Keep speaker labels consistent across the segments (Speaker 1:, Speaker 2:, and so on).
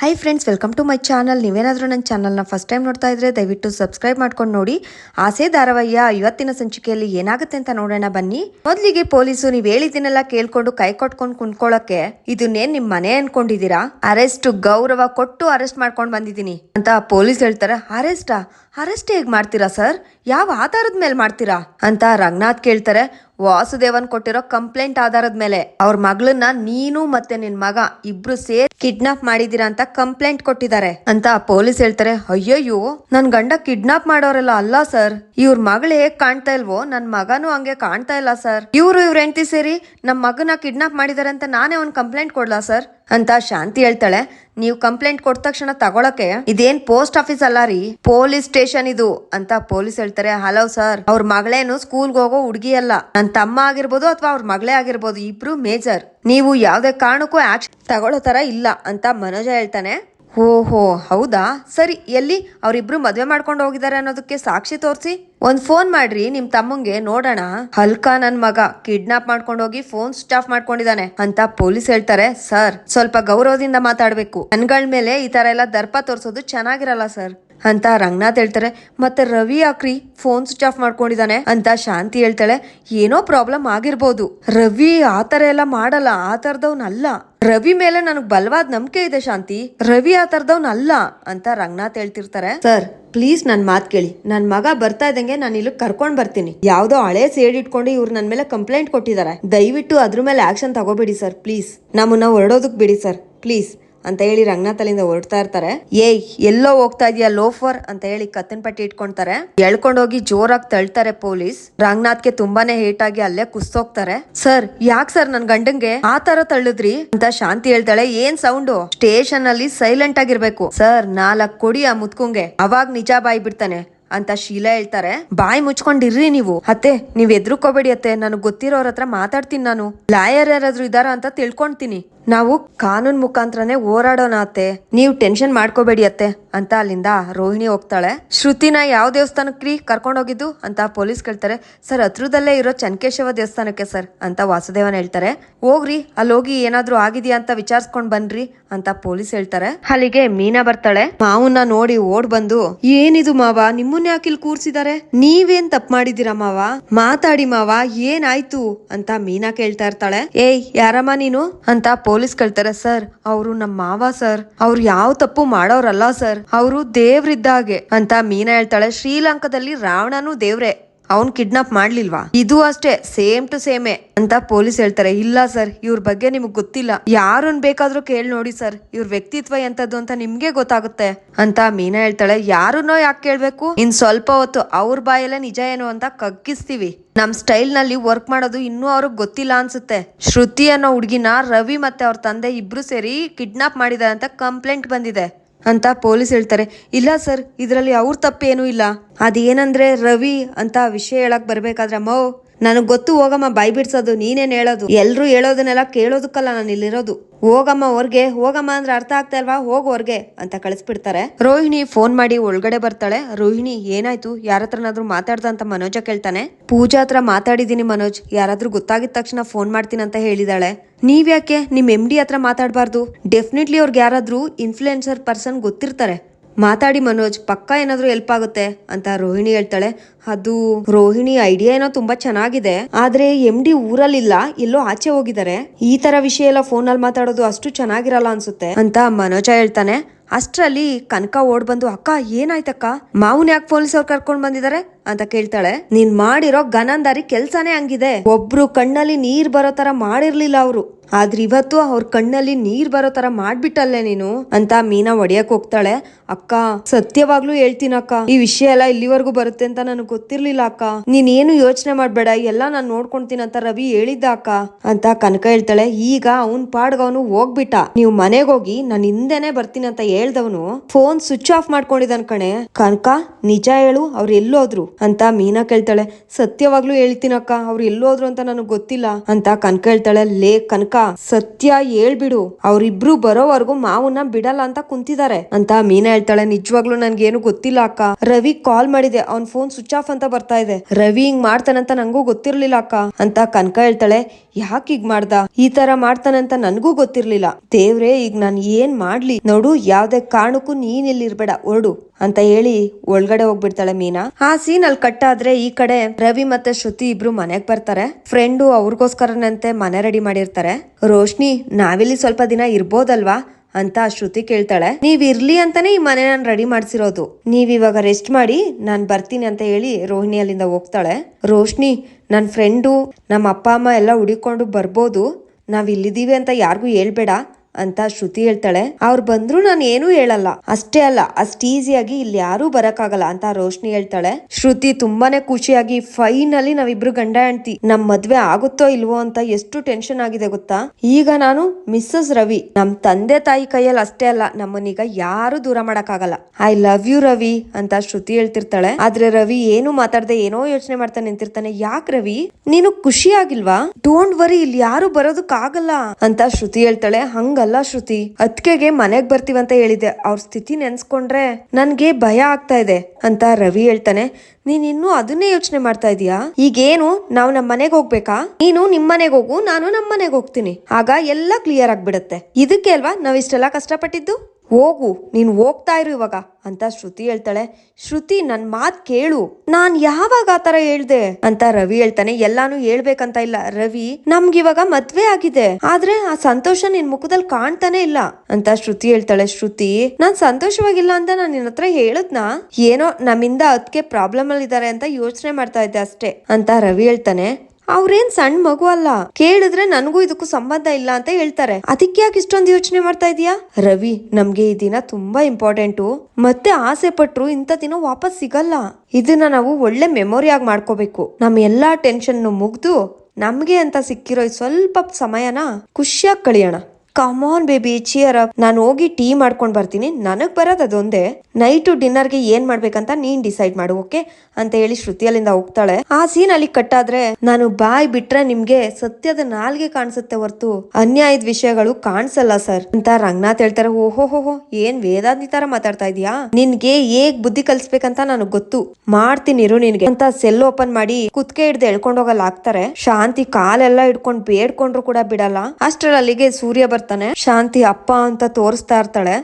Speaker 1: Hi friends welcome to my channel ನೀವೇನಾದರೂ ನನ್ನ ಚಾನಲ್ನ ಫಸ್ಟ್ ಟೈಮ್ ನೋಡ್ತಾ ಇದ್ರೆ ದಯವಿಟ್ಟು ಸಬ್ಸ್ಕ್ರೈಬ್ ಮಾಡ್ಕೊಂಡು ನೋಡಿ. ಆಸೆ ಧಾರಾವಾಹಿಯ ಇವತ್ತಿನ ಸಂಚಿಕೆಯಲ್ಲಿ ಏನಾಗುತ್ತೆ ಅಂತ ನೋಡೋಣ ಬನ್ನಿ. ಮೊದಲಿಗೆ ಪೊಲೀಸು ನೀವು ಹೇಳಿದ್ದನ್ನೆಲ್ಲ ಕೇಳ್ಕೊಂಡು ಕೈ ಕೊಟ್ಕೊಂಡು ಕುಂತ್ಕೊಳ್ಳೋಕೆ ಇದನ್ನೇನ್ ನಿಮ್ಮ ಮನೆ ಅನ್ಕೊಂಡಿದ್ದೀರಾ? ಅರೆಸ್ಟ್ ಗೌರವ ಕೊಟ್ಟು ಅರೆಸ್ಟ್ ಮಾಡ್ಕೊಂಡು ಬಂದಿದ್ದೀನಿ ಅಂತ ಪೊಲೀಸ್ ಹೇಳ್ತಾರೆ. ಅರೆಸ್ಟಾ ಅರೆಸ್ಟ್ ಹೇಗ್ ಮಾಡ್ತೀರಾ ಸರ್ ಯಾವ ಆಧಾರದ ಮೇಲೆ ಮಾಡ್ತೀರಾ? ಅಂತ ರಂಗನಾಥ್ ಕೇಳ್ತಾರೆ. ವಾಸುದೇವನ್ ಕೊಟ್ಟಿರೋ ಕಂಪ್ಲೇಂಟ್ ಆಧಾರದ ಮೇಲೆ ಅವ್ರ ಮಗಳನ್ನ ನೀನು ಮತ್ತೆ ನಿನ್ ಮಗ ಇಬ್ರು ಸೇರ್ ಕಿಡ್ನಾಪ್ ಮಾಡಿದೀರಾ ಅಂತ ಕಂಪ್ಲೇಂಟ್ ಕೊಟ್ಟಿದ್ದಾರೆ ಅಂತ ಪೊಲೀಸ್ ಹೇಳ್ತಾರೆ. ಅಯ್ಯಯ್ಯೋ, ನನ್ ಗಂಡ ಕಿಡ್ನಾಪ್ ಮಾಡೋರೆಲ್ಲ ಅಲ್ಲ ಸರ್. ಇವ್ರ ಮಗಳು ಹೇಗ್ ಕಾಣ್ತಾ ಇಲ್ವೋ? ನನ್ ಮಗನೂ ಹಂಗೆ ಕಾಣ್ತಾ ಇಲ್ಲ ಸರ್. ಇವ್ರು ಇವ್ರ ಹೆಂಡತಿ ಸೇರಿ ನಮ್ ಮಗನ ಕಿಡ್ನಾಪ್ ಮಾಡಿದಾರೆ ಅಂತ ನಾನೇ ಒಂದ್ ಕಂಪ್ಲೇಂಟ್ ಕೊಡ್ಲಾ ಸರ್? ಅಂತ ಶಾಂತಿ ಹೇಳ್ತಾಳೆ. ನೀವು ಕಂಪ್ಲೇಂಟ್ ಕೊಟ್ಟ ತಕ್ಷಣ ತಗೊಳಕ್ಕೆ ಇದೇನ್ ಪೋಸ್ಟ್ ಆಫೀಸ್ ಅಲ್ಲ ರೀ? ಪೊಲೀಸ್ ಸ್ಟೇಷನ್ ಇದು ಅಂತ ಪೊಲೀಸ್ ಹೇಳ್ತಾರೆ. ಹಲೋ ಸರ್, ಅವ್ರ ಮಗಳೇನು ಸ್ಕೂಲ್ಗೆ ಹೋಗೋ ಹುಡುಗಿ ಅಲ್ಲ. ನನ್ ತಮ್ಮ ಆಗಿರ್ಬೋದು ಅಥವಾ ಅವ್ರ ಮಗಳೇ ಆಗಿರ್ಬೋದು, ಇಬ್ರು ಮೇಜರ್. ನೀವು ಯಾವ್ದೇ ಕಾರಣಕ್ಕೂ ಆಕ್ಷನ್ ತಗೊಳ್ಳೋ ತರ ಇಲ್ಲ ಅಂತ ಮನೋಜ ಹೇಳ್ತಾನೆ. ಓಹೋ ಹೌದಾ? ಸರಿ, ಎಲ್ಲಿ? ಅವರಿಬ್ರು ಮದುವೆ ಮಾಡ್ಕೊಂಡು ಹೋಗಿದ್ದಾರೆ ಅನ್ನೋದಕ್ಕೆ ಸಾಕ್ಷಿ ತೋರಿಸಿ. ಒಂದ್ ಫೋನ್ ಮಾಡ್ರಿ, ನಿಮ್ ತಮ್ಮಂಗೆ ನೋಡೋಣ. ಹಲ್ಕಾ ನನ್ ಮಗ ಕಿಡ್ನಾಪ್ ಮಾಡ್ಕೊಂಡು ಹೋಗಿ ಫೋನ್ ಆಫ್ ಮಾಡ್ಕೊಂಡಿದ್ದಾನೆ ಅಂತ ಪೊಲೀಸ್ ಹೇಳ್ತಾರೆ. ಸರ್, ಸ್ವಲ್ಪ ಗೌರವದಿಂದ ಮಾತಾಡ್ಬೇಕು. ನನ್ಗಳ ಮೇಲೆ ಈ ತರ ಎಲ್ಲ ದರ್ಪ ತೋರಿಸೋದು ಚೆನ್ನಾಗಿರಲ್ಲ, ಸರ್. ಅಂತ ರಂಗನಾಥ್ ಹೇಳ್ತಾರೆ. ಮತ್ತೆ ರವಿ ಆಕ್ರಿ ಫೋನ್ ಸ್ವಿಚ್ ಆಫ್ ಮಾಡ್ಕೊಂಡಿದ್ದಾನೆ ಅಂತ ಶಾಂತಿ ಹೇಳ್ತಾಳೆ. ಏನೋ ಪ್ರಾಬ್ಲಮ್ ಆಗಿರ್ಬೋದು. ರವಿ ಆ ತರ ಎಲ್ಲ ಮಾಡಲ್ಲ, ಆ ತರದವ್ನಲ್ಲ ರವಿ ಮೇಲೆ ನನಗ್ ಬಲವಾದ ನಂಬಿಕೆ ಇದೆ ಶಾಂತಿ. ರವಿ ಆ ತರದವ್ನ ಅಲ್ಲ ಅಂತ ರಂಗನಾಥ್ ಹೇಳ್ತಿರ್ತಾರೆ. ಸರ್ ಪ್ಲೀಸ್ ನನ್ ಮಾತ್ ಕೇಳಿ. ನನ್ ಮಗ ಬರ್ತಾ ಇದ್ದಂಗೆ ನಾನು ಇಲ್ಲಿ ಕರ್ಕೊಂಡ್ ಬರ್ತೀನಿ. ಯಾವ್ದೋ ಹಳೆ ಸೇಡ್ ಇಟ್ಕೊಂಡು ಇವ್ರು ನನ್ ಮೇಲೆ ಕಂಪ್ಲೇಂಟ್ ಕೊಟ್ಟಿದ್ದಾರೆ ದಯವಿಟ್ಟು ಅದ್ರ ಮೇಲೆ ಆಕ್ಷನ್ ತಗೋಬೇಡಿ ಸರ್ ಪ್ಲೀಸ್ ನಮ್ಮನ್ನ ಹೊರಡೋದಕ್ ಬಿಡಿ ಸರ್ ಪ್ಲೀಸ್ ಅಂತ ಹೇಳಿ ರಂಗನಾಥ್ ಅಲ್ಲಿಂದ ಹೊರಡ್ತಾ ಇರ್ತಾರೆ. ಏಯ್, ಎಲ್ಲೋ ಹೋಗ್ತಾ ಇದೆಯಾ ಲೋಫರ್? ಅಂತ ಹೇಳಿ ಕತ್ತನ್ ಪಟ್ಟಿ ಇಟ್ಕೊಂತಾರೆ. ಎಳ್ಕೊಂಡೋಗಿ ಜೋರಾಗಿ ತಳ್ತಾರೆ ಪೊಲೀಸ್. ರಂಗನಾಥ್ಗೆ ತುಂಬಾನೇ ಹೇಟ್ ಆಗಿ ಅಲ್ಲೇ ಕುಸ್ತೋಗ್ತಾರೆ ಸರ್, ಯಾಕ್ ಸರ್ ನನ್ ಗಂಡಂಗೆ? ಆ ತರ ತಳ್ಳಿದ್ರಿ? ಅಂತ ಶಾಂತಿ ಹೇಳ್ತಾಳೆ. ಏನ್ ಸೌಂಡು? ಸ್ಟೇಷನ್ ಅಲ್ಲಿ ಸೈಲೆಂಟ್ ಆಗಿರ್ಬೇಕು. ಸರ್, ನಾಲ್ಕ್ ಕೊಡಿ ಆ ಮುತ್ಕುಂಗೆ. ಅವಾಗ ನಿಜ ಬಾಯಿ ಬಿಡ್ತಾನೆ. ಅಂತ ಶೀಲಾ ಹೇಳ್ತಾರೆ. ಬಾಯಿ ಮುಚ್ಕೊಂಡಿರ್ರಿ ನೀವು. ಅತ್ತೆ, ನೀವ್ ಎದ್ರುಕೋಬೇಡಿ ಅತ್ತೆ. ನನಗ್ ಗೊತ್ತಿರೋರ ಹತ್ರ ಮಾತಾಡ್ತೀನಿ ನಾನು. ಲಾಯರ್ ಯಾರಾದ್ರೂ ಇದಾರ ಅಂತ ತಿಳ್ಕೊಂತೀನಿ ನಾವು ಕಾನೂನ್ ಮುಖಾಂತರನೇ ಹೋರಾಡೋಣ ಅತ್ತೆ. ನೀವು ಟೆನ್ಷನ್ ಮಾಡ್ಕೋಬೇಡಿ ಅತ್ತೆ, ಅಂತ ಅಲ್ಲಿಂದ ರೋಹಿಣಿ ಹೋಗ್ತಾಳೆ. ಶ್ರುತಿನ ಯಾವ ದೇವಸ್ಥಾನಕ್ರಿ ಕರ್ಕೊಂಡು ಹೋಗಿದ್ದು ಅಂತ ಪೊಲೀಸ್ ಕೇಳ್ತಾರೆ. ಸರ್, ಹತ್ರದಲ್ಲೇ ಇರೋ ಚನ್ಕೇಶವ ದೇವಸ್ಥಾನಕ್ಕೆ ಸರ್, ಅಂತ ವಾಸುದೇವನ್ ಹೇಳ್ತಾರೆ. ಹೋಗ್ರಿ ಅಲ್ಲಿ ಹೋಗಿ ಏನಾದ್ರೂ ಆಗಿದೆಯಾ ಅಂತ ವಿಚಾರಿಸ್ಕೊಂಡ್ ಬನ್ರಿ, ಅಂತ ಪೊಲೀಸ್ ಹೇಳ್ತಾರೆ. ಅಲ್ಲಿಗೆ ಮೀನಾ ಬರ್ತಾಳೆ. ಮಾವನ್ನ ನೋಡಿ ಓಡ್ ಬಂದು, ಏನಿದು ಮಾವ, ನಿಮ್ಮನ್ನ ಯಾಕಿಲ್ ಕೂರ್ಸಿದಾರೆ? ನೀವೇನ್ ತಪ್ಪು ಮಾಡಿದೀರಾ ಮಾವ? ಮಾತಾಡಿ ಮಾವ, ಏನಾಯ್ತು? ಅಂತ ಮೀನಾ ಕೇಳ್ತಾ ಇರ್ತಾಳೆ. ಏಯ್, ಯಾರಮ್ಮ ನೀನು? ಅಂತ ಪೊಲೀಸ್ ಕೇಳ್ತಾರೆ ಸರ್, ಅವರು ನಮ್ಮ ಮಾವ, ಸರ್. ಅವ್ರು ಯಾವ ತಪ್ಪು ಮಾಡೋರಲ್ಲ, ಸರ್. ಅವರು ದೇವ್ರಿದ್ದಾಗೆ. ಅಂತ ಮೀನಾ ಹೇಳ್ತಾಳೆ. ಶ್ರೀಲಂಕಾದಲ್ಲಿ ರಾವಣನು ದೇವ್ರೆ. ಅವ್ನ್ ಕಿಡ್ನಾಪ್ ಮಾಡ್ಲಿಲ್ವಾ? ಇದು ಅಷ್ಟೇ ಸೇಮ್ ಟು ಸೇಮೆ ಅಂತ ಪೊಲೀಸ್ ಹೇಳ್ತಾರೆ. ಇಲ್ಲ ಸರ್, ಇವ್ರ ಬಗ್ಗೆ ನಿಮ್ಗೆ ಗೊತ್ತಿಲ್ಲ. ಯಾರನ್ ಬೇಕಾದ್ರೂ ಕೇಳಿ ನೋಡಿ ಸರ್, ಇವ್ರ ವ್ಯಕ್ತಿತ್ವ ಎಂತದ್ದು ಅಂತ ನಿಮ್ಗೆ ಗೊತ್ತಾಗುತ್ತೆ ಅಂತ ಮೀನಾ ಹೇಳ್ತಾಳೆ. ಯಾರನ್ನೋ ಯಾಕೆ ಕೇಳ್ಬೇಕು? ಇನ್ ಸ್ವಲ್ಪ ಹೊತ್ತು ಅವ್ರ ಬಾಯಲ್ಲೇ ನಿಜ ಏನು ಅಂತ ಕಗ್ಗಿಸ್ತೀವಿ. ನಮ್ ಸ್ಟೈಲ್ನಲ್ಲಿ ವರ್ಕ್ ಮಾಡೋದು ಇನ್ನೂ ಅವ್ರಿಗೆ ಗೊತ್ತಿಲ್ಲ ಅನ್ಸುತ್ತೆ. ಶ್ರುತಿ ಅನ್ನೋ ಹುಡ್ಗಿನ ರವಿ ಮತ್ತೆ ಅವ್ರ ತಂದೆ ಇಬ್ರು ಸೇರಿ ಕಿಡ್ನಾಪ್ ಮಾಡಿದಾರೆ ಅಂತ ಕಂಪ್ಲೇಂಟ್ ಬಂದಿದೆ. ಅಂತ ಪೊಲೀಸ್ ಹೇಳ್ತಾರೆ. ಇಲ್ಲ ಸರ್, ಇದರಲ್ಲಿ ಅವ್ರ ತಪ್ಪೇನೂ ಇಲ್ಲ. ಅದೇನಂದ್ರೆ ರವಿ ಅಂತ ವಿಷಯ ಹೇಳಕ್ ಬರಬೇಕಾದ್ರೆ ಅಮ್ಮೋ ನನಗ್ ಗೊತ್ತು, ಹೋಗಮ್ಮ ಬಾಯ್ ಬಿಡ್ಸೋದು ನೀನೇನ್ ಹೇಳೋದು? ಎಲ್ರು ಹೇಳೋದನ್ನೆಲ್ಲ ಕೇಳೋದಕ್ಕಲ್ಲ ನಾನು ಇಲ್ಲಿರೋದು. ಹೋಗಮ್ಮ ಹೊರ್ಗೆ ಹೋಗಮ್ಮ ಅಂದ್ರೆ ಅರ್ಥ ಆಗ್ತಾ ಇಲ್ವಾ? ಹೋಗ್ ಹೊರ್ಗೆ ಅಂತ ಕಳಿಸ್ಬಿಡ್ತಾರೆ. ರೋಹಿಣಿ ಫೋನ್ ಮಾಡಿ ಒಳಗಡೆ ಬರ್ತಾಳೆ. ರೋಹಿಣಿ, ಏನಾಯ್ತು? ಯಾರ ಹತ್ರನಾದ್ರೂ ಮಾತಾಡ್ದ ಅಂತ ಮನೋಜ ಕೇಳ್ತಾನೆ. ಪೂಜಾ ಹತ್ರ ಮಾತಾಡಿದೀನಿ ಮನೋಜ್. ಯಾರಾದ್ರೂ ಗೊತ್ತಾಗಿದ ತಕ್ಷಣ ಫೋನ್ ಮಾಡ್ತೀನಿ ಅಂತ ಹೇಳಿದಾಳೆ. ನೀವ್ಯಾಕೆ? ನಿಮ್ ಎಂ ಡಿ ಹತ್ರ ಮಾತಾಡಬಾರ್ದು. ಡೆಫಿನೆಟ್ಲಿ ಅವ್ರಿಗೆ ಯಾರಾದ್ರೂ ಇನ್ಫ್ಲುಯೆನ್ಸರ್ ಪರ್ಸನ್ ಗೊತ್ತಿರ್ತಾರೆ. ಮಾತಾಡಿ ಮನೋಜ್, ಪಕ್ಕ ಏನಾದ್ರೂ ಹೆಲ್ಪ್ ಆಗುತ್ತೆ? ಅಂತ ರೋಹಿಣಿ ಹೇಳ್ತಾಳೆ. ಅದು ರೋಹಿಣಿ ಐಡಿಯಾ ಏನೋ ತುಂಬಾ ಚೆನ್ನಾಗಿದೆ. ಆದ್ರೆ ಎಂ ಡಿ ಊರಲ್ಲಿಲ್ಲ, ಎಲ್ಲೋ ಆಚೆ ಹೋಗಿದ್ದಾರೆ. ಈ ತರ ವಿಷಯ ಎಲ್ಲ ಫೋನಲ್ಲಿ ಮಾತಾಡೋದು ಅಷ್ಟು ಚೆನ್ನಾಗಿರಲ್ಲ ಅನ್ಸುತ್ತೆ ಅಂತ ಮನೋಜ ಹೇಳ್ತಾನೆ. ಅಷ್ಟರಲ್ಲಿ ಕನಕ ಓಡ್ ಬಂದು, ಅಕ್ಕ, ಏನಾಯ್ತಕ್ಕ? ಮಾವನ್ ಯಾಕೆ ಪೊಲೀಸ್ ಅವ್ರು ಕರ್ಕೊಂಡ್ ಬಂದಿದ್ದಾರೆ? ಅಂತ ಕೇಳ್ತಾಳೆ. ನೀನ್ ಮಾಡಿರೋ ಗನಂದಾರಿ ಕೆಲ್ಸನೇ ಹಂಗಿದೆ. ಒಬ್ರು ಕಣ್ಣಲ್ಲಿ ನೀರ್ ಬರೋ ತರ ಮಾಡಿರ್ಲಿಲ್ಲ ಅವ್ರು. ಆದ್ರೆ ಇವತ್ತು ಅವ್ರ ಕಣ್ಣಲ್ಲಿ ನೀರ್ ಬರೋ ತರ ಮಾಡ್ಬಿಟ್ಟಲ್ಲೇ ನೀನು ಅಂತ ಮೀನಾ ಒಡೆಯಕ್ ಹೋಗ್ತಾಳೆ. ಅಕ್ಕ, ಸತ್ಯವಾಗ್ಲೂ ಹೇಳ್ತೀನಕ್ಕ ಈ ವಿಷಯ ಎಲ್ಲ ಇಲ್ಲಿವರೆಗೂ ಬರುತ್ತೆ ಅಂತ ನನಗೆ ಗೊತ್ತಿರ್ಲಿಲ್ಲ ಅಕ್ಕ. ನೀನ್ ಏನು ಯೋಚನೆ ಮಾಡ್ಬೇಡ, ಎಲ್ಲ ನಾನ್ ನೋಡ್ಕೊಂತೀನಿ ಅಂತ ರವಿ ಹೇಳಿದ್ದ ಅಕ್ಕ ಅಂತ ಕನಕ ಹೇಳ್ತಾಳೆ. ಈಗ ಅವನ್ ಪಾಡ್ಗವನು ಹೋಗ್ಬಿಟ್ಟ. ನೀವು ಮನೆಗ್ ಹೋಗಿ, ನಾನು ಹಿಂದೆನೆ ಬರ್ತೀನಿ ಅಂತ ಹೇಳ್ದವನು. ಫೋನ್ ಸ್ವಿಚ್ ಆಫ್ ಮಾಡ್ಕೊಂಡಿದ್ದಾನ ಕಣೆ. ಕನಕ, ನಿಜ ಹೇಳು, ಅವ್ರು ಎಲ್ಲೋದ್ರು. ಅಂತ ಮೀನಾ ಕೇಳ್ತಾಳೆ. ಸತ್ಯವಾಗ್ಲೂ ಹೇಳ್ತೀನಕ್ಕ ಅವ್ರು ಎಲ್ಲೋದ್ರು ಅಂತ ನನಗೆ ಗೊತ್ತಿಲ್ಲ ಅಂತ ಕನಕ ಹೇಳ್ತಾಳೆ. ಲೇ ಕನಕ, ಸತ್ಯ ಹೇಳ್ಬಿಡು. ಅವ್ರಿಬ್ರು ಬರೋವರೆಗೂ ಮಾವನ್ನ ಬಿಡಲ್ಲ ಅಂತ ಕುಂತಿದ್ದಾರೆ ಅಂತ ಮೀನಾ ಹೇಳ್ತಾಳೆ. ನಿಜವಾಗ್ಲೂ ನನ್ಗೇನು ಗೊತ್ತಿಲ್ಲ ಅಕ್ಕ. ರವಿ ಕಾಲ್ ಮಾಡಿದೆ. ಅವ್ನ್ ಫೋನ್ ಸ್ವಿಚ್ ಆಫ್ ಅಂತ ಬರ್ತಾ ಇದೆ. ರವಿ ಹಿಂಗ್ ಮಾಡ್ತಾನಂತ ನಂಗೂ ಗೊತ್ತಿರ್ಲಿಲ್ಲ ಅಕ್ಕ ಅಂತ ಕನಕ ಹೇಳ್ತಾಳೆ. ಯಾಕೆ ಹೀಗ್ ಮಾಡ್ದ? ಈ ತರ ಮಾಡ್ತಾನಂತ ನನ್ಗೂ ಗೊತ್ತಿರ್ಲಿಲ್ಲ. ದೇವ್ರೆ, ಈಗ ನಾನ್ ಏನ್ ಮಾಡ್ಲಿ? ನೋಡು, ಯಾವ್ದೇ ಕಾರಣಕ್ಕೂ ನೀನ್ ಇಲ್ಲಿರ್ಬೇಡ. ಹೊರಡು. ಅಂತ ಹೇಳಿ ಒಳಗಡೆ ಹೋಗ್ಬಿಡ್ತಾಳೆ ಮೀನಾ. ಆ ಸೀನ್ ಅಲ್ಲಿ ಕಟ್ ಆದ್ರೆ ಈ ಕಡೆ ರವಿ ಮತ್ತೆ ಶ್ರುತಿ ಇಬ್ರು ಮನೆಗ್ ಬರ್ತಾರೆ. ಫ್ರೆಂಡು ಅವ್ರಿಗೋಸ್ಕರನಂತೆ ಮನೆ ರೆಡಿ ಮಾಡಿರ್ತಾರೆ. ರೋಶ್ನಿ, ನಾವಿಲ್ಲಿ ಸ್ವಲ್ಪ ದಿನ ಇರ್ಬೋದಲ್ವಾ? ಅಂತ ಶ್ರುತಿ ಕೇಳ್ತಾಳೆ. ನೀವ್ ಇರ್ಲಿ ಅಂತಾನೆ ಈ ಮನೆ ನಾನು ರೆಡಿ ಮಾಡ್ಸಿರೋದು. ನೀವ್ ಇವಾಗ ರೆಸ್ಟ್ ಮಾಡಿ, ನಾನ್ ಬರ್ತೀನಿ ಅಂತ ಹೇಳಿ ರೋಹಿಣಿ ಅಲ್ಲಿಂದ ಹೋಗ್ತಾಳೆ. ರೋಶ್ನಿ, ನನ್ ಫ್ರೆಂಡು ನಮ್ಮ ಅಪ್ಪ, ಅಮ್ಮ ಎಲ್ಲ ಹುಡಿಕೊಂಡು ಬರ್ಬೋದು. ನಾವ್ ಇಲ್ಲಿದ್ದೀವಿ ಅಂತ ಯಾರಿಗೂ ಹೇಳ್ಬೇಡ. ಅಂತ ಶ್ರುತಿ ಹೇಳ್ತಾಳೆ. ಅವ್ರು ಬಂದ್ರು ನಾನು ಏನೂ ಹೇಳಲ್ಲ. ಅಷ್ಟೇ ಅಲ್ಲ, ಅಷ್ಟ್ ಈಸಿಯಾಗಿ ಇಲ್ಲಿ ಯಾರೂ ಬರಕ್ಕಾಗಲ್ಲ ಅಂತ ರೋಶ್ನಿ ಹೇಳ್ತಾಳೆ. ಶ್ರುತಿ ತುಂಬಾನೇ ಖುಷಿಯಾಗಿ, ಫೈನಲಿ ನಾವಿಬ್ರು ಗಂಡ ಹೆಂಡ್ತಿ. ನಮ್ ಮದ್ವೆ ಆಗುತ್ತೋ ಇಲ್ವೋ ಅಂತ ಎಷ್ಟು ಟೆನ್ಷನ್ ಆಗಿದೆ ಗೊತ್ತಾ? ಈಗ ನಾನು ಮಿಸ್ಸಸ್ ರವಿ. ನಮ್ ತಂದೆ ತಾಯಿ ಕೈಯಲ್ಲಿ ಅಷ್ಟೇ ಅಲ್ಲ ನಮ್ಮನೀಗ ಯಾರು ದೂರ ಮಾಡಕ್ಕಾಗಲ್ಲ. ಐ ಲವ್ ಯು ರವಿ ಅಂತ ಶ್ರುತಿ ಹೇಳ್ತಿರ್ತಾಳೆ. ಆದ್ರೆ ರವಿ ಏನು ಮಾತಾಡದೆ ಏನೋ ಯೋಚನೆ ಮಾಡ್ತಾ ನಿಂತಿರ್ತಾನೆ. ಯಾಕ್ ರವಿ? ನೀನು ಖುಷಿ ಆಗಿಲ್ವಾ ಡೋಂಟ್ ವರಿ ಇಲ್ಲಿ ಯಾರು ಬರೋದಕ್ಕಾಗಲ್ಲ ಅಂತ ಶ್ರುತಿ ಹೇಳ್ತಾಳೆ. ಹಂಗಲ್ಲ. ಶ್ರುತಿ ಅತ್ಕೆಗೆ ಮನೆಗ್ ಬರ್ತೀವಂತ ಹೇಳಿದೆ. ಅವ್ರ ಸ್ಥಿತಿ ನೆನ್ಸ್ಕೊಂಡ್ರೆ ನನ್ಗೆ ಭಯ ಆಗ್ತಾ ಇದೆ ಅಂತ ರವಿ ಹೇಳ್ತಾನೆ. ನೀನ್ ಇನ್ನೂ ಅದನ್ನೇ ಯೋಚನೆ ಮಾಡ್ತಾ ಇದೀಯಾ? ಈಗೇನು ನಾವು ನಮ್ ಮನೆಗ್ ಹೋಗ್ಬೇಕಾ? ನೀನು ನಿಮ್ ಮನೆಗ್ ಹೋಗು, ನಾನು ನಮ್ ಮನೆಗ್ ಹೋಗ್ತೀನಿ. ಆಗ ಎಲ್ಲ ಕ್ಲಿಯರ್ ಆಗ್ಬಿಡತ್ತೆ. ಇದಕ್ಕೆ ಅಲ್ವಾ ನಾವ್ ಇಷ್ಟೆಲ್ಲ ಕಷ್ಟಪಟ್ಟಿದ್ದು? ಹೋಗು, ನೀನು ಹೋಗ್ತಾ ಇರು ಇವಾಗ ಅಂತ ಶ್ರುತಿ ಹೇಳ್ತಾಳೆ. ಶ್ರುತಿ ನನ್ನ ಮಾತು ಕೇಳು. ನಾನ್ ಯಾವಾಗ ಆತರ ಹೇಳ್ದೆ? ಅಂತ ರವಿ ಹೇಳ್ತಾನೆ. ಎಲ್ಲಾನು ಹೇಳ್ಬೇಕಂತ ಇಲ್ಲ. ರವಿ, ನಮ್ಗಿವಾಗ ಮದ್ವೆ ಆಗಿದೆ. ಆದ್ರೆ ಆ ಸಂತೋಷ ನಿನ್ ಮುಖದಲ್ಲಿ ಕಾಣ್ತಾನೆ ಇಲ್ಲ ಅಂತ ಶ್ರುತಿ ಹೇಳ್ತಾಳೆ. ಶ್ರುತಿ, ನಾನ್ ಸಂತೋಷವಾಗಿಲ್ಲ ಅಂತ ನಾನ್ ನಿನ್ನ ಹತ್ರ ಹೇಳದ್ನಾ? ಏನೋ ನಮ್ಮಿಂದ ಅದಕ್ಕೆ ಪ್ರಾಬ್ಲಮ್ ಅಲ್ಲಿ ಇದಾರೆ ಅಂತ ಯೋಚನೆ ಮಾಡ್ತಾ ಇದ್ದೆ ಅಷ್ಟೇ ಅಂತ ರವಿ ಹೇಳ್ತಾನೆ. ಅವ್ರೇನ್ ಸಣ್ಣ ಮಗು ಅಲ್ಲ. ಕೇಳಿದ್ರೆ ನನಗೂ ಇದಕ್ಕೂ ಸಂಬಂಧ ಇಲ್ಲ ಅಂತ ಹೇಳ್ತಾರೆ. ಅದಕ್ಕೆ ಯಾಕೆ ಇಷ್ಟೊಂದು ಯೋಚನೆ ಮಾಡ್ತಾ ಇದೀಯಾ? ರವಿ, ನಮ್ಗೆ ಈ ದಿನ ತುಂಬಾ ಇಂಪಾರ್ಟೆಂಟು ಮತ್ತೆ ಆಸೆ ಪಟ್ರು ಇಂಥ ದಿನ ವಾಪಸ್ ಸಿಗಲ್ಲ. ಇದನ್ನ ನಾವು ಒಳ್ಳೆ ಮೆಮೊರಿ ಆಗಿ ಮಾಡ್ಕೋಬೇಕು. ನಮ್ಮ ಎಲ್ಲಾ ಟೆನ್ಷನ್ ಮುಗ್ದು ನಮ್ಗೆ ಅಂತ ಸಿಕ್ಕಿರೋ ಸ್ವಲ್ಪ ಸಮಯನ ಖುಷಿಯಾಗಿ ಕಳಿಯೋಣ. Come on baby cheer up ನಾನು ಹೋಗಿ ಟೀ ಮಾಡ್ಕೊಂಡ್ ಬರ್ತೀನಿ. ನನಗ್ ಬರೋದು ಅದೊಂದೇ. ನೈಟು ಡಿನ್ನರ್ಗೆ ಏನ್ ಮಾಡ್ಬೇಕಂತ ನೀನ್ ಡಿಸೈಡ್ ಮಾಡು ಓಕೆ ಅಂತ ಹೇಳಿ ಶ್ರುತಿ ಅಲ್ಲಿಂದ ಹೋಗ್ತಾಳೆ. ಆ ಸೀನ್ ಅಲ್ಲಿ ಕಟ್ ಆದ್ರೆ ನಾನು ಬಾಯ್ ಬಿಟ್ರೆ ನಿಮ್ಗೆ ಸತ್ಯದ ನಾಲ್ಗೆ ಕಾಣಿಸುತ್ತೆ ಹೊರತು. ಅನ್ಯಾಯದ ವಿಷಯಗಳು ಕಾಣಿಸಲ್ಲ ಸರ್ ಅಂತ ರಂಗನಾಥ್ ಹೇಳ್ತಾರೆ ಓಹೋ ಹೋ ಏನ್ ವೇದಾಂತಿ ತರ ಮಾತಾಡ್ತಾ ಇದೀಯಾ? ನಿನ್ಗೆ ಹೇಗ್ ಬುದ್ಧಿ ಕಲ್ಸ್ಬೇಕಂತ ನನಗ್ ಗೊತ್ತು. ಮಾಡ್ತೀನಿ ಇರು ನಿನ್ಗೆ. ಅಂತ ಸೆಲ್ ಓಪನ್ ಮಾಡಿ ಕುತ್ಕೆ ಹಿಡ್ದು ಎಳ್ಕೊಂಡ್ ಹೋಗಲ್ಲ ಹಾಕ್ತಾರೆ ಶಾಂತಿ ಕಾಲೆಲ್ಲ ಹಿಡ್ಕೊಂಡ್ ಬೇಡ್ಕೊಂಡ್ರು ಕೂಡ ಬಿಡಲ್ಲ. ಅಷ್ಟರಲ್ಲಿಗೆ ಸೂರ್ಯ ಬರ್ತಾನೆ. ಶಾಂತಿ ಅಪ್ಪ ಅಂತ ತೋರಿಸ್ತಾ ಇರ್ತಾಳೆ.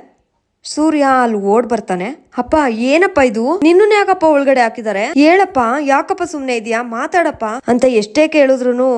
Speaker 1: ಸೂರ್ಯ ಅಲ್ಲಿ ಓಡ್ ಬರ್ತಾನೆ. ಅಪ್ಪ, ಏನಪ್ಪ ಇದು? ನಿನ್ನ ಯಾಕಪ್ಪ ಒಳಗಡೆ ಹಾಕಿದ್ದಾರೆ? ಹೇಳಪ್ಪ, ಯಾಕಪ್ಪ ಸುಮ್ನೆ ಇದೆಯಾ? ಮಾತಾಡಪ್ಪ ಅಂತ ಎಷ್ಟೇ ಕೇಳಿದ್ರು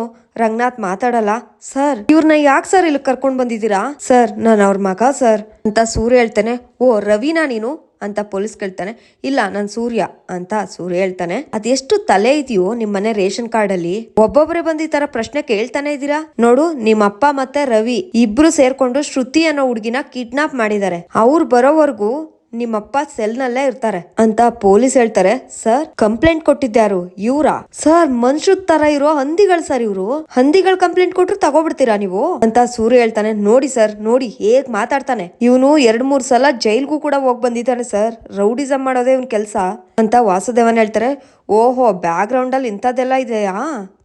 Speaker 1: ರಂಗನಾಥ್ ಮಾತಾಡಲ್ಲ. ಸರ್ ಇವ್ರನ್ನ ಯಾಕೆ ಸರ್ ಇಲ್ಲಿ ಕರ್ಕೊಂಡ್ ಬಂದಿದ್ದೀರಾ? ಸರ್, ನಾನು ಅವ್ರ ಮಗ, ಸರ್ ಅಂತ ಸೂರ್ಯ ಹೇಳ್ತಾನೆ. ಓ, ರವಿನಾ ನೀನು ಅಂತ ಪೊಲೀಸ್ ಕೇಳ್ತಾನೆ. ಇಲ್ಲ, ನಾನು ಸೂರ್ಯ ಅಂತ ಸೂರ್ಯ ಹೇಳ್ತಾನೆ. ಅದೆಷ್ಟು ತಲೆ ಇದೆಯೋ ನಿಮ್ ಮನೆ ರೇಷನ್ ಕಾರ್ಡ್ ಅಲ್ಲಿ ಒಬ್ಬೊಬ್ಬರೇ ಬಂದು ಈ ತರ ಪ್ರಶ್ನೆ ಕೇಳ್ತಾನೆ ಇದ್ದೀರಾ? ನೋಡು ನಿಮ್ಮ ಅಪ್ಪ ಮತ್ತೆ ರವಿ ಇಬ್ರು ಸೇರ್ಕೊಂಡು ಶ್ರುತಿ ಅನ್ನೋ ಹುಡುಗಿನ ಕಿಡ್ನಾಪ್ ಮಾಡಿದ್ದಾರೆ. ಅವ್ರು ಬರೋವರೆಗೂ ನಿಮ್ಮಪ್ಪ ಸೆಲ್ನಲ್ಲೇ ಇರ್ತಾರೆ. ಅಂತ ಪೊಲೀಸ್ ಹೇಳ್ತಾರೆ. ಸರ್, ಕಂಪ್ಲೇಂಟ್ ಕೊಟ್ಟಿದ್ಯಾರು ಇವ್ರಾ? ಸರ್ ಮನುಷ್ಯ ತರ ಇರೋ ಹಂದಿಗಳು ಸರ್ ಇವ್ರು. ಹಂದಿಗಳು ಕಂಪ್ಲೇಂಟ್ ಕೊಟ್ರು ತಗೋಬಿಡ್ತೀರಾ ನೀವು? ಅಂತ ಸೂರ್ಯ ಹೇಳ್ತಾನೆ. ನೋಡಿ ಸರ್, ನೋಡಿ, ಹೇಗ್ ಮಾತಾಡ್ತಾನೆ. ಇವನು ಎರಡ್ ಮೂರ್ ಸಲ ಜೈಲ್ಗೂ ಕೂಡ ಹೋಗ್ ಬಂದಿದ್ದಾನೆ ಸರ್. ರೌಡಿಸಮ್ ಮಾಡೋದೇ ಇವ್ನ ಕೆಲ್ಸ. ಅಂತ ವಾಸುದೇವನ್ ಹೇಳ್ತಾರೆ. ಓಹೋ ಬ್ಯಾಕ್ ಗ್ರೌಂಡ್ ಅಲ್ಲಿ ಇಂಥದ್ದೆಲ್ಲ ಇದೆಯಾ?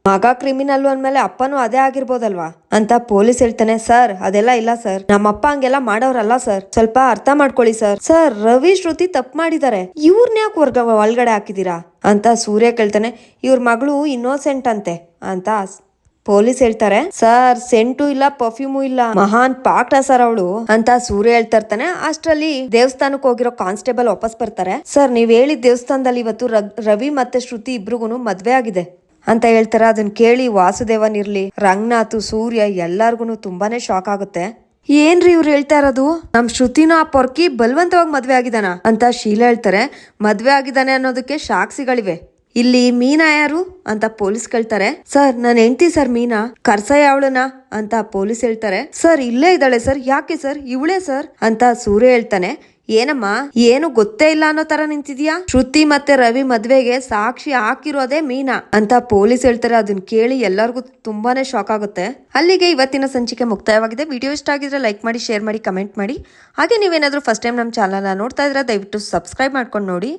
Speaker 1: ಮಗ ಕ್ರಿಮಿನಲ್ ಅಂದ್ಮೇಲೆ ಅಪ್ಪನೂ ಅದೇ ಆಗಿರ್ಬೋದಲ್ವಾ? ಅಂತ ಪೊಲೀಸ್ ಹೇಳ್ತಾನೆ ಸರ್ ಅದೆಲ್ಲ ಇಲ್ಲ ಸರ್ ನಮ್ಮಪ್ಪ ಹಂಗೆಲ್ಲ ಮಾಡೋರಲ್ಲ ಸರ್ ಸ್ವಲ್ಪ ಅರ್ಥ ಮಾಡ್ಕೊಳ್ಳಿ ಸರ್ ಸರ್ ರವಿ, ಶ್ರುತಿ ತಪ್ಪು ಮಾಡಿದ್ದಾರೆ. ಇವ್ರನ್ನ ಯಾಕೆ ವರ್ಗ ಒಳಗಡೆ ಹಾಕಿದೀರಾ ಅಂತ ಸೂರ್ಯ ಕೇಳ್ತಾನೆ, ಇವ್ರ ಮಗಳು ಇನ್ನೋಸೆಂಟ್ ಅಂತೆ. ಅಂತ ಪೊಲೀಸ್ ಹೇಳ್ತಾರೆ, ಸರ್, ಸೆಂಟು ಇಲ್ಲ, ಪರ್ಫ್ಯೂಮು ಇಲ್ಲ. ಮಹಾನ್ ಪಾಕ್ಟ ಸರ್ ಅವಳು. ಅಂತ ಸೂರ್ಯ ಹೇಳ್ತಾ ಇರ್ತಾನೆ. ಅಷ್ಟರಲ್ಲಿ ದೇವಸ್ಥಾನಕ್ಕೆ ಹೋಗಿರೋ ಕಾನ್ಸ್ಟೇಬಲ್ ವಾಪಸ್ ಬರ್ತಾರೆ. ಸರ್, ನೀವ್ ಹೇಳಿದ ದೇವಸ್ಥಾನದಲ್ಲಿ ಇವತ್ತು ರವಿ ಮತ್ತೆ ಶ್ರುತಿ ಇಬ್ರಿಗೂ ಮದ್ವೆ ಆಗಿದೆ. ಅಂತ ಹೇಳ್ತಾರೆ. ಅದನ್ನ ಕೇಳಿ ವಾಸುದೇವನ್ ಇರ್ಲಿ, ರಂಗನಾಥ್, ಸೂರ್ಯ ಎಲ್ಲಾರ್ಗು ತುಂಬಾನೇ ಶಾಕ್ ಆಗುತ್ತೆ. ಏನ್ರಿ ಇವ್ರು ಹೇಳ್ತಾ ಇರೋದು? ನಮ್ ಶ್ರುತಿನ ಆ ಪೊರ್ಕಿ ಬಲವಂತವಾಗಿ ಮದ್ವೆ ಆಗಿದಾನ ಅಂತ ಶೀಲಾ ಹೇಳ್ತಾರೆ. ಮದ್ವೆ ಆಗಿದ್ದಾನೆ ಅನ್ನೋದಕ್ಕೆ ಸಾಕ್ಷಿಗಳಿವೆ ಇಲ್ಲಿ ಮೀನಾ ಯಾರು ಅಂತ ಪೊಲೀಸ್ ಕೇಳ್ತಾರೆ. ಸರ್ ನನ್ನ ಹೆಂಡತಿ ಸರ್ ಮೀನಾ ಕರ್ಸ ಅವಳನ ಅಂತ ಪೊಲೀಸ್ ಹೇಳ್ತಾರೆ. ಸರ್, ಇಲ್ಲೇ ಇದ್ದಾಳೆ ಸರ್. ಯಾಕೆ ಸರ್? ಇವಳೇ ಸರ್ ಅಂತ ಸೂರ್ಯ ಹೇಳ್ತಾನೆ. ಏನಮ್ಮ, ಏನು ಗೊತ್ತೇ ಇಲ್ಲ ಅನ್ನೋ ತರ ನಿಂತಿದ್ಯಾ? ಶ್ರುತಿ ಮತ್ತೆ ರವಿ ಮದ್ವೆಗೆ ಸಾಕ್ಷಿ ಹಾಕಿರೋದೇ ಮೀನಾ ಅಂತ ಪೊಲೀಸ್ ಹೇಳ್ತಾರೆ. ಅದನ್ನ ಕೇಳಿ ಎಲ್ಲರಿಗೂ ತುಂಬಾನೇ ಶಾಕ್ ಆಗುತ್ತೆ. ಅಲ್ಲಿಗೆ ಇವತ್ತಿನ ಸಂಚಿಕೆ ಮುಕ್ತಾಯವಾಗಿದೆ. ವಿಡಿಯೋ ಇಷ್ಟ ಆಗಿದ್ರೆ ಲೈಕ್ ಮಾಡಿ, ಶೇರ್ ಮಾಡಿ, ಕಮೆಂಟ್ ಮಾಡಿ. ಹಾಗೆ ನೀವೇನಾದ್ರೂ ಫಸ್ಟ್ ಟೈಮ್ ನಮ್ಮ ಚಾನಲ್ನ ನೋಡ್ತಾ ಇದ್ರೆ ದಯವಿಟ್ಟು ಸಬ್ಸ್ಕ್ರೈಬ್ ಮಾಡ್ಕೊಂಡು ನೋಡಿ.